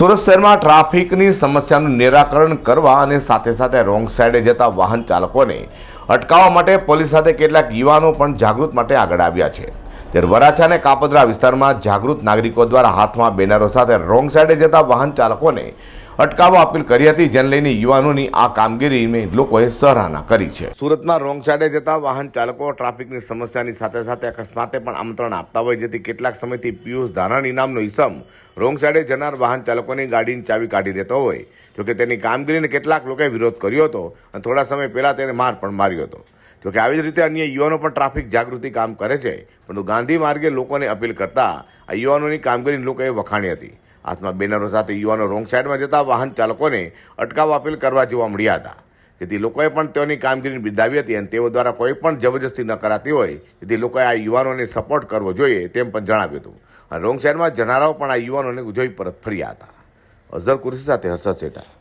સુરત શહેરમાં ટ્રાફિકની સમસ્યાનું નિરાકરણ કરવા અને સાથે સાથે રોંગ સાઈડે જતા વાહન ચાલકોને અટકાવવા માટે પોલીસ સાથે કેટલાક યુવાનો પણ જાગૃત માટે આગળ આવ્યા છે. ત્યારે વરાછા અને કાપદરા વિસ્તારમાં જાગૃત નાગરિકો દ્વારા હાથમાં બેનરો સાથે રોંગ સાઈડે જતા વાહન ચાલકોને અટકાવવા અપીલ કરી હતી, જેને લઈને યુવાનોની આ કામગીરીને લોકોએ સરાહના કરી છે. સુરતમાં રોંગ સાઈડે જતા વાહન ચાલકો ટ્રાફિકની સમસ્યાની સાથે સાથે અકસ્માતે પણ આમંત્રણ આપતા હોય, જેથી કેટલાક સમયથી પિયુષ ધાનાણી નામનો ઈસમ રોંગ સાઈડે જનાર વાહન ચાલકોની ગાડીની ચાવી કાઢી દેતો હોય. જોકે તેની કામગીરીને કેટલાક લોકોએ વિરોધ કર્યો હતો અને થોડા સમય પહેલાં તેને માર પણ માર્યો હતો. જોકે આવી જ રીતે અન્ય યુવાનો પણ ટ્રાફિક જાગૃતિ કામ કરે છે, પરંતુ ગાંધી માર્ગે લોકોને અપીલ કરતા આ યુવાનોની કામગીરી લોકોએ વખાણી હતી. હાથમાં બેનરો સાથે યુવાનો રોંગ સાઈડમાં જતા વાહન ચાલકોને અટકાવવા અપીલ કરવા જોવા મળ્યા હતા. જેથી લોકોએ પણ તેઓની કામગીરી બિરદાવી હતી અને તેઓ દ્વારા કોઈ પણ જબરજસ્તી ન કરાતી હોય, જેથી લોકોએ આ યુવાનોને સપોર્ટ કરવો જોઈએ તેમ પણ જણાવ્યું હતું. અને રોંગ સાઈડમાં જનારાઓ પણ આ યુવાનોને જોઈ પરત ફર્યા હતા. અઝર કુરશી સાથે હર્ષદ શેઠા.